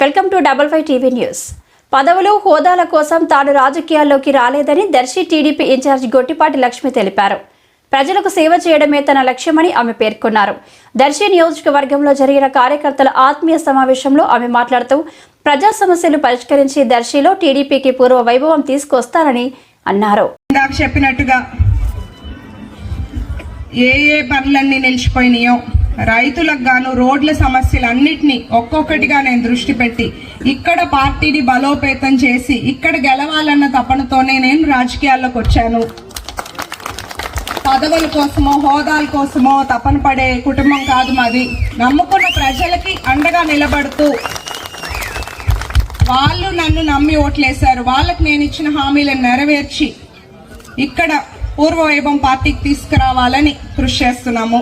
Welcome to double five TV news. పదవులు హోదాల కోసం తాను రాజకీయాల్లోకి రాలేదని Darsi TDP in charge Gottipati Lakshmi తెలిపారు. ప్రజలకు సేవ చేయడమే తన లక్ష్యమని ఆమె పేర్కొన్నారు. దర్శి నియోజకవర్గంలో జరిగిన కార్యకర్తల ఆత్మీయ సమావేశంలో ఆమె మాట్లాడుతూ ప్రజా సమస్యలు పరిష్కరించి దర్శిలో టీడీపీకి పూర్వ వైభవం తీసుకొస్తారని అన్నారు. చెప్పినట్టుగా ఏ ఏ పనులన్నీ నిలిచిపోయినాయో రైతులకు గాను రోడ్ల సమస్యలన్నిటినీ ఒక్కొక్కటిగా నేను దృష్టి పెట్టి ఇక్కడ పార్టీని బలోపేతం చేసి ఇక్కడ గెలవాలన్న తపనతోనే నేను రాజకీయాల్లోకి వచ్చాను. పదవుల కోసమో హోదాల కోసమో తపన పడే కుటుంబం కాదు మాది. నమ్ముకున్న ప్రజలకి అండగా నిలబడుతూ వాళ్ళు నన్ను నమ్మి ఓట్లేశారు. వాళ్ళకి నేను ఇచ్చిన హామీలను నెరవేర్చి ఇక్కడ పూర్వవైభవం పార్టీకి తీసుకురావాలని కృషి చేస్తున్నాము.